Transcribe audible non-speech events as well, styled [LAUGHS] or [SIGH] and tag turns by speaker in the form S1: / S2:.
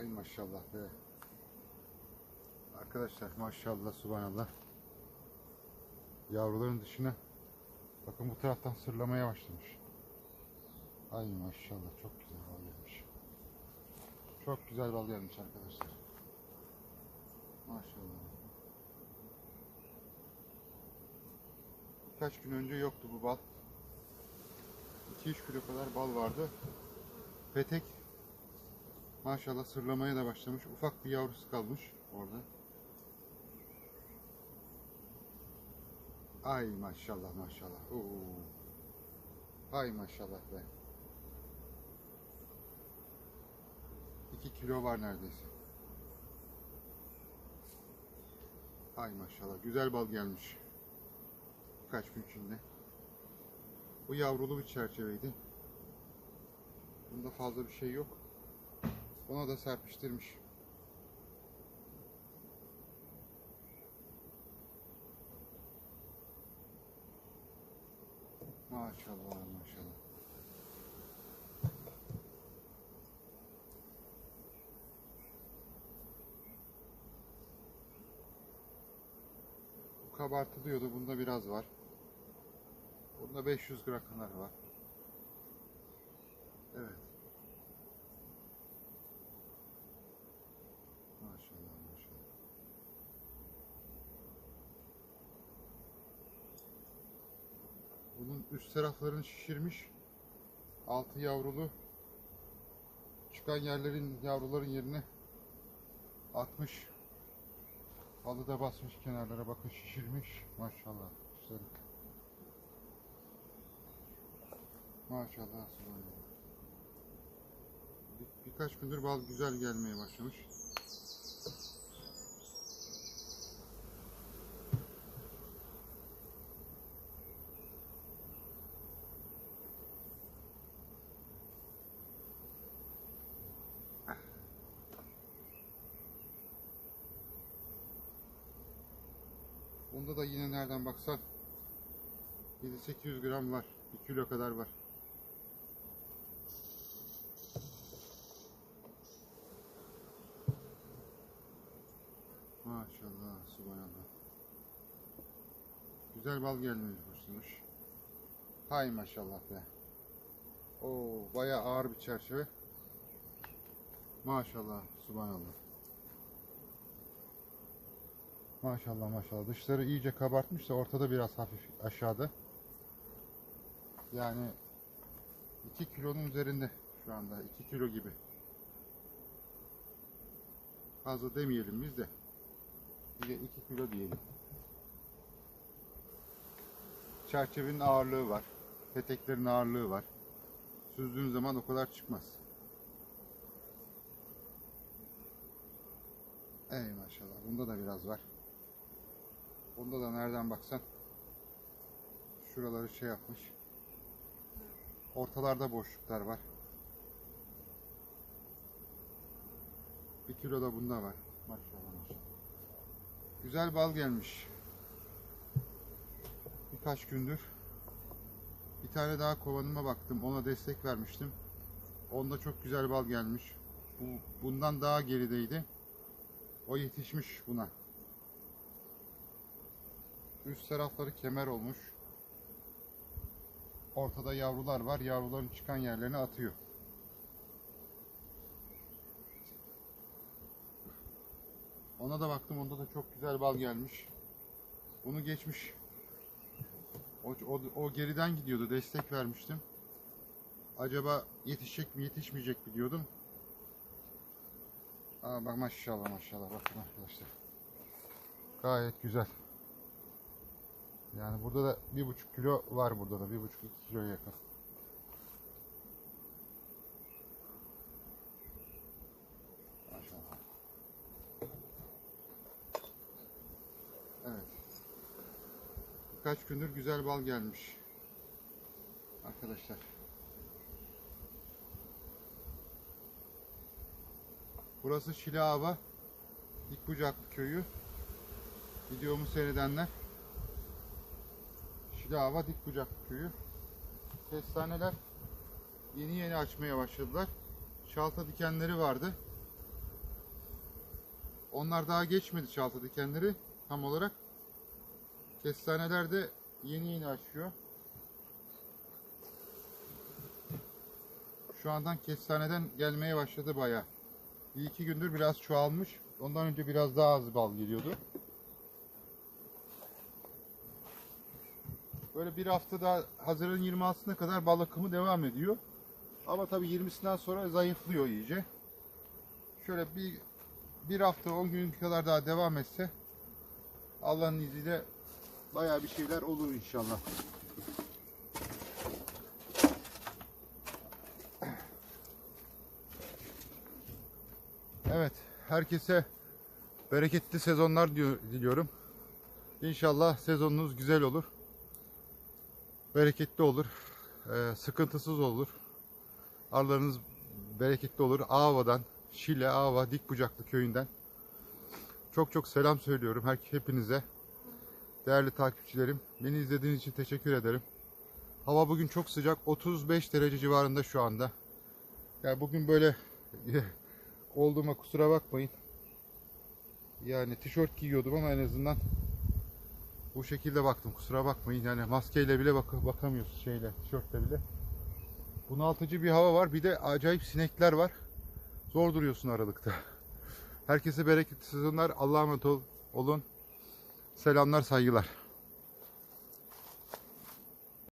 S1: Ay maşallah be. Arkadaşlar maşallah subhanallah. Yavruların dışına bakın bu taraftan sırlamaya başlamış. Ay maşallah çok güzel bal gelmiş. Çok güzel bal gelmiş arkadaşlar. Maşallah. Birkaç gün önce yoktu bu bal. 2-3 kilo kadar bal vardı. Petek maşallah sırlamaya da başlamış. Ufak bir yavrusu kalmış orada. Ay maşallah maşallah. Oo. Ay maşallah be. 2 kilo var neredeyse. Ay maşallah. Güzel bal gelmiş. Birkaç gün içinde. Bu yavrulu bir çerçeveydi. Bunda fazla bir şey yok. Ona da serpiştirmiş. Maşallah maşallah. Bu kabartılıyordu. Bunda biraz var. Bunda 500 gram kadar var. Evet. Maşallah maşallah. Bunun üst taraflarını şişirmiş. Altı yavrulu. Çıkan yerlerin yavruların yerine atmış. Halı da basmış kenarlara bakın şişirmiş. Maşallah. Güzel. Maşallah. Bir, birkaç gündür bal güzel gelmeye başlamış. Bunda da yine nereden baksan 7-800 gram var. 1 kilo kadar var. Maşallah, subhanallah. Güzel bal gelmeye başlamış. Hay maşallah be. Oo, bayağı ağır bir çerçeve. Maşallah, subhanallah. Maşallah maşallah. Dışları iyice kabartmış da ortada biraz hafif aşağıda. Yani 2 kilonun üzerinde şu anda. 2 kilo gibi. Fazla demeyelim biz de. Bir de 2 kilo diyelim. Çerçevenin ağırlığı var. Peteklerin ağırlığı var. Süzdüğün zaman o kadar çıkmaz. Ey maşallah. Bunda da biraz var. Bunda da nereden baksan şuraları şey yapmış. Ortalarda boşluklar var. Bir kilo da bunda var. Maşallah. Güzel bal gelmiş. Birkaç gündür. Bir tane daha kovanıma baktım. Ona destek vermiştim. Onda çok güzel bal gelmiş. Bu bundan daha gerideydi. O yetişmiş buna. Üst tarafları kemer olmuş. Ortada yavrular var. Yavruların çıkan yerlerine atıyor. Ona da baktım. Onda da çok güzel bal gelmiş. Bunu geçmiş. O, o, o geriden gidiyordu. Destek vermiştim. Acaba yetişecek mi yetişmeyecek mi diyordum. Aa bak maşallah maşallah bakın arkadaşlar. Gayet güzel. Yani burada da bir buçuk kilo var burada da bir buçuk iki kiloya yakın. Maşallah. Evet. Birkaç gündür güzel bal gelmiş. Arkadaşlar. Burası Şileava. Dikbucaklı köyü. Videomu seyredenler Şilava Dikbucaklı köyü. Kestaneler yeni yeni açmaya başladılar. Şalta dikenleri vardı. Onlar daha geçmedi çaltı dikenleri tam olarak. Kestaneler de yeni yeni açıyor. Şu andan kestaneden gelmeye başladı bayağı. Bir iki gündür biraz çoğalmış. Ondan önce biraz daha az bal geliyordu. Böyle bir haftada Haziran 26'sına kadar bal akımı devam ediyor. Ama tabii 20'sinden sonra zayıflıyor iyice. Şöyle bir bir hafta 10 gün kadar daha devam etse Allah'ın izniyle bayağı bir şeyler olur inşallah. Evet, herkese bereketli sezonlar diliyorum. İnşallah sezonunuz güzel olur. Bereketli olur. Ee, sıkıntısız olur. Arılarınız bereketli olur. Ava'dan, Şile, Ava, Dikbucaklı köyünden. Çok çok selam söylüyorum her hepinize. Değerli takipçilerim, beni izlediğiniz için teşekkür ederim. Hava bugün çok sıcak, 35 derece civarında şu anda. Yani bugün böyle [LAUGHS] olduğuma kusura bakmayın. Yani tişört giyiyordum ama en azından bu şekilde baktım. Kusura bakmayın. Yani maskeyle bile bak bakamıyorsun şeyle, tişörtle bile. Bunaltıcı bir hava var. Bir de acayip sinekler var. Zor duruyorsun aralıkta. Herkese bereketli sezonlar. Allah'a emanet ol- olun. Selamlar, saygılar.